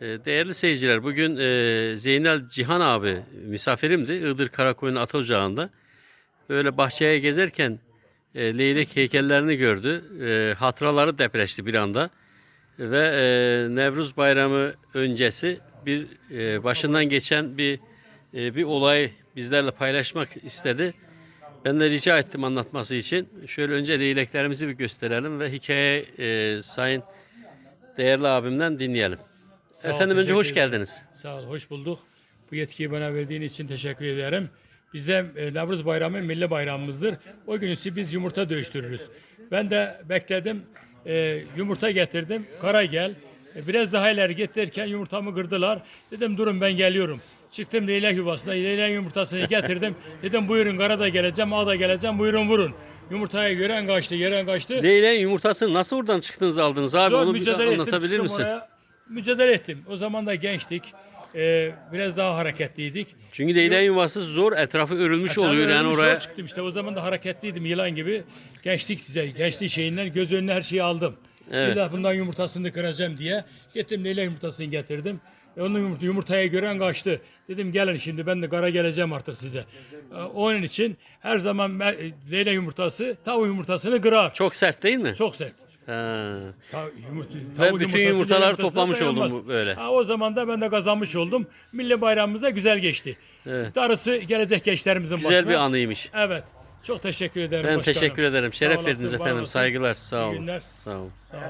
Ee, Değerli seyirciler, bugün e, Zeynel Cihan abi misafirimdi Iğdır Karakoyun Ata Ocağı'nda. Böyle bahçeye gezerken e, leylek heykellerini gördü. E, hatıraları depreşti bir anda. Ve Nevruz Bayramı öncesi bir başından geçen bir bir olay bizlerle paylaşmak istedi. Ben de rica ettim anlatması için. Şöyle önce leyleklerimizi bir gösterelim ve hikaye e, sayın değerli abimden dinleyelim. Sağ ol, Efendim önce hoş geldiniz. Sağ ol, hoş bulduk. Bu yetkiyi bana verdiğin için teşekkür ederim. Bizde e, Nevruz Bayramı milli bayramımızdır. O günüsü biz yumurta dövüştürürüz. Ben de bekledim, e, yumurta getirdim. Kara gel. E, biraz daha ileri getirirken yumurtamı kırdılar. Dedim durun ben geliyorum. Çıktım leylek yuvasına, leylek yumurtasını getirdim. Dedim buyurun kara da geleceğim, ağa da geleceğim, buyurun vurun. Yumurtayı gören kaçtı, gören kaçtı. Leyleğin yumurtasını nasıl oradan çıktınız aldınız abi Zor onu bir mücadele ettim, anlatabilir çıktım misin? oraya. Mücadele ettim. O zaman da gençtik. Ee, biraz daha hareketliydik. Çünkü leyleğin yuvası zor etrafı örülmüş Tabii oluyor yani oraya. çıktım işte. O zaman da hareketliydim yılan gibi. Gençlik diye, gençlik şeyinden göz önüne her şeyi aldım. Evet. Bir daha bundan yumurtasını kıracağım diye. Gittim leylek yumurtasını getirdim. E, Onun yumurta, yumurtaya gören kaçtı. Dedim gelin şimdi ben de kara geleceğim artık size. E, Onun için her zaman e, leylek yumurtası tavuk yumurtasını kırar. Çok sert değil mi? Çok sert. Ha. Ta- yumurta, Ve tavuk bütün yumurtası yumurtaları yumurtasına toplamış bu- böyle. Ha, o zaman da ben de kazanmış oldum. Milli bayramımız da güzel geçti. Evet. Darısı gelecek gençlerimizin Güzel başına. bir anıymış. Evet. Çok teşekkür ederim Ben başkanım. teşekkür ederim. Sağ Şeref olasın, verdiniz var efendim. olasın. Saygılar. Sağ İyi olun. günler. Sağ olun. Sağ ol.